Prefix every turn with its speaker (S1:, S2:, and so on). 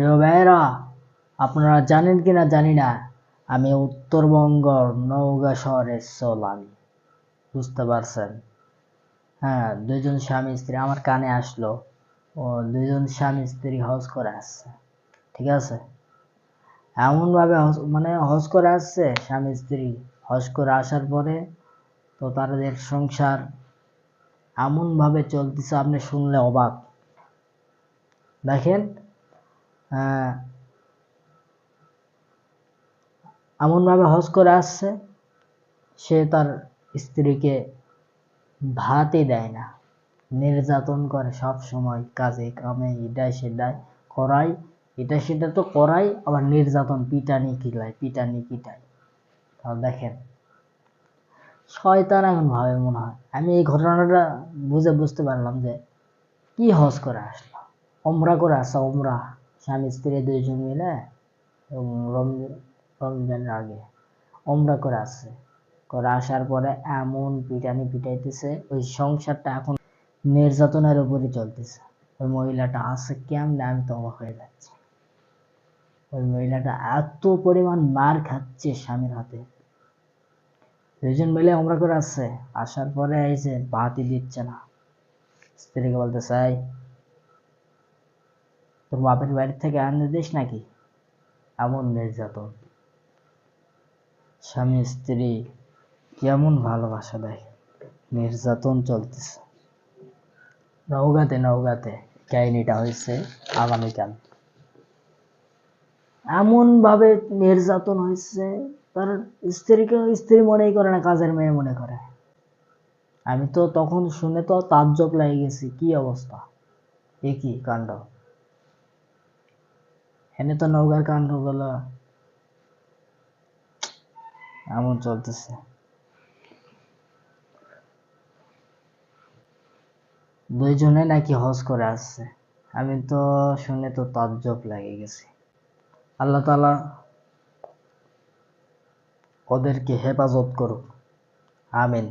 S1: প্রিয় ভাইয়েরা, আপনারা জানেন কি না জানি না। আমি উত্তরবঙ্গর নওগাঁ শহরের সোল বুঝতে পারছেন? হ্যাঁ দুইজন স্বামী স্ত্রী আমার কানে আসলো ও দুইজন স্বামী স্ত্রী হজ করে আসছে। ঠিক আছে? এমনভাবে মানে হজ করে আসছে, স্বামী স্ত্রী হজ করে আসার পরে তো তাদের সংসার এমনভাবে চলতেছে, আপনি শুনলে অবাক। দেখেন এমনভাবে হজ করে আসছে, সে তার স্ত্রীকে ভাতই দেয় না। নির্যাতন করে সব সময়, কাজে কামে, এটাই সেটাই করাই, এটা সেটা তো করাই, আবার নির্যাতন পিটানি কিলাই পিটানি পিটাই তাহলে দেখেন, শয়তান এখন ভাবে মনে হয়। আমি এই ঘটনাটা বুঝে বুঝতে পারলাম যে, কি হজ করে আসলো? ওমরা করে আসছে, ওমরা। স্বামী স্ত্রী দুইজন মিলে রমজানের আগে ওমরা করে আসছে। করে আসার পরে এমন পিটানি পিটাইতেছে, ওই সংসারটা এখন নির্যাতনের উপরই চলতেছে। ওই মহিলাটা আছে কেমনে আমি তো অবাক হয়ে যাচ্ছি। ওই মহিলাটা এত পরিমাণ মার খাচ্ছে স্বামীর হাতে। দুইজন মিলে আমরা করে আসছে। আসার পরে এই যে ভাতই দিচ্ছে না। স্ত্রীকে বলতে চাই তোর বাপের বাড়ি থেকে আনতে দিস নাকি? এমন নির্যাতন। স্বামী, স্ত্রী, কেমন ভালোবাসা দেয়। নির্যাতন চলতেছে। নওগাঁতে নওগাঁতে কাহিনীটা হয়েছে আগামীকাল। এমন ভাবে নির্যাতন হয়েছে, তার স্ত্রীকে, স্ত্রী মনেই করে না, কাজের মেয়ে মনে করে। আমি তো তখন শুনে তো তাজ্জব লেগে গেছি, কি অবস্থা? এ কি কাণ্ড? এনে তো নৌকার কাণ্ডগুলো এমন চলতেছে। দুইজনে নাকি হজ করে আসছে। আমি তো শুনে তো তাজ্জব লেগে গেছি। আল্লাহ তালা ওদেরকে হেফাজত করুক। আমিন।